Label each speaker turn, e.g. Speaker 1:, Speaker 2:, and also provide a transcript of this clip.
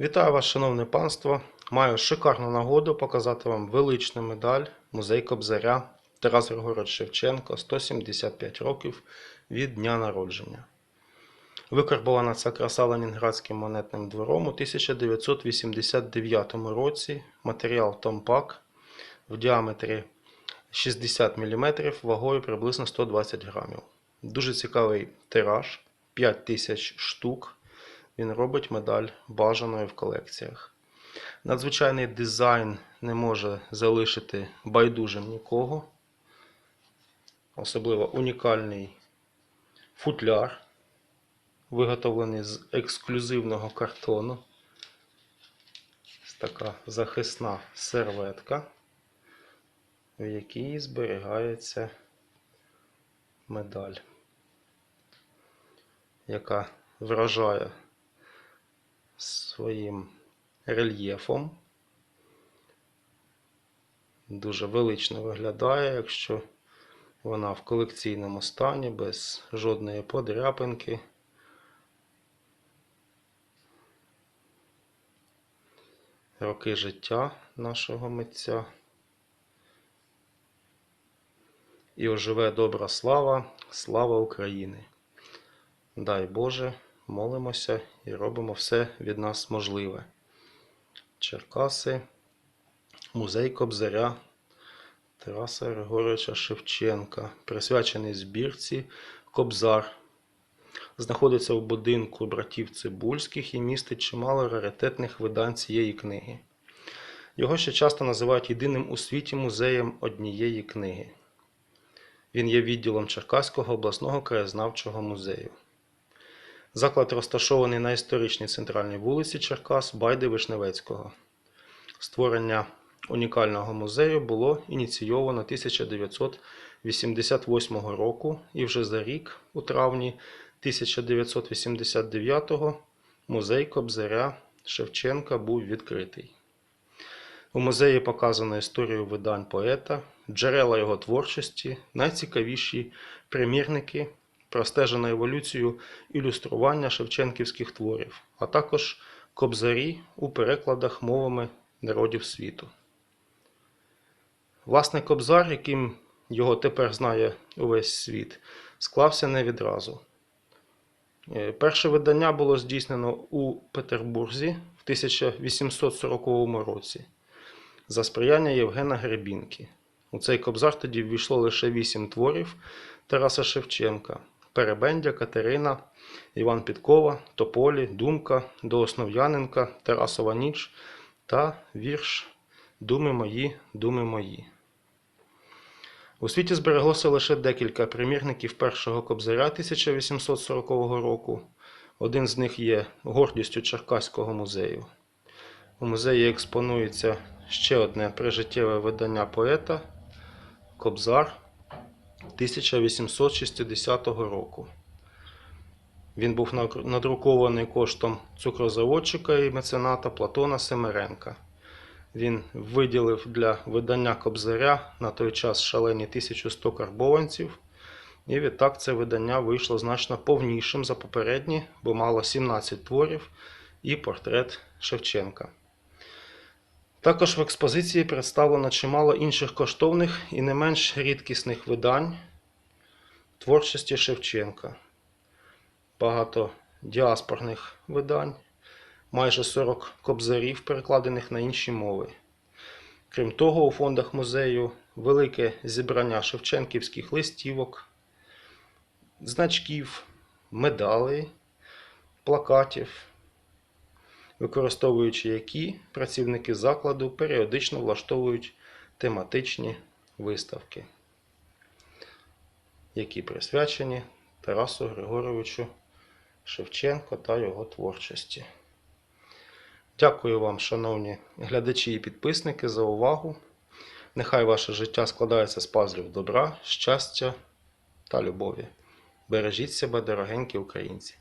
Speaker 1: Вітаю вас, шановне панство. Маю шикарну нагоду показати вам величну медаль музей Кобзаря Тарас Григорович Шевченко 175 років від дня народження. Викарбована ця краса Ленінградським монетним двором у 1989 році. Матеріал Томпак в діаметрі 60 мм, вагою приблизно 120 грамів. Дуже цікавий тираж 5000 штук. Він робить медаль бажаною в колекціях. Надзвичайний дизайн не може залишити байдужим нікого. Особливо унікальний футляр, виготовлений з ексклюзивного картону. Така захисна серветка, в якій зберігається медаль, яка вражає своїм рельєфом. Дуже велично виглядає, якщо вона в колекційному стані, без жодної подряпинки. Роки життя нашого митця. І оживе добра слава, слава України. Дай Боже, молимося і робимо все від нас можливе. Черкаси, музей Кобзаря Тараса Григоровича Шевченка, присвячений збірці Кобзар. Знаходиться у будинку братів Цибульських і містить чимало раритетних видань цієї книги. Його ще часто називають єдиним у світі музеєм однієї книги. Він є відділом Черкаського обласного краєзнавчого музею. Заклад розташований на історичній центральній вулиці Черкас Байди Вишневецького. Створення унікального музею було ініційовано 1988 року, і вже за рік, у травні 1989 музей Кобзаря Шевченка був відкритий. У музеї показано історію видань поета, джерела його творчості, найцікавіші примірники простежено еволюцію ілюстрування шевченківських творів, а також кобзарі у перекладах мовами народів світу. Власне, кобзар, яким його тепер знає увесь світ, склався не відразу. Е, Перше видання було здійснено у Петербурзі в 1840 році за сприяння Євгена Гребінки. У цей кобзар тоді ввійшло лише вісім творів Тараса Шевченка, Перебендя, Катерина, Іван Підкова, Тополі, Думка, до Основ'яненка, Тарасова ніч та вірш Думи мої, думи мої. У світі збереглося лише декілька примірників першого кобзаря 1840 року. Один з них є гордістю Черкаського музею. У музеї експонується ще одне прижиттєве видання поета Кобзар 1860 року. Він був надрукований коштом цукрозаводчика і мецената Платона Семеренка. Він виділив для видання Кобзаря на той час шалені 1100 карбованців, і відтак це видання вийшло значно повнішим за попередні, бо мало 17 творів і портрет Шевченка. Також в експозиції представлено чимало інших коштовних і не менш рідкісних видань творчості Шевченка. Багато діаспорних видань, майже 40 кобзарів, перекладених на інші мови. Крім того, у фондах музею велике зібрання шевченківських листівок, значків, медалей, плакатів, використовуючи які працівники закладу періодично влаштовують тематичні виставки, які присвячені Тарасу Григоровичу Шевченко та його творчості. Дякую вам, шановні глядачі і підписники, за увагу. Нехай ваше життя складається з пазлів добра, щастя та любові. Бережіть себе, дорогенькі українці!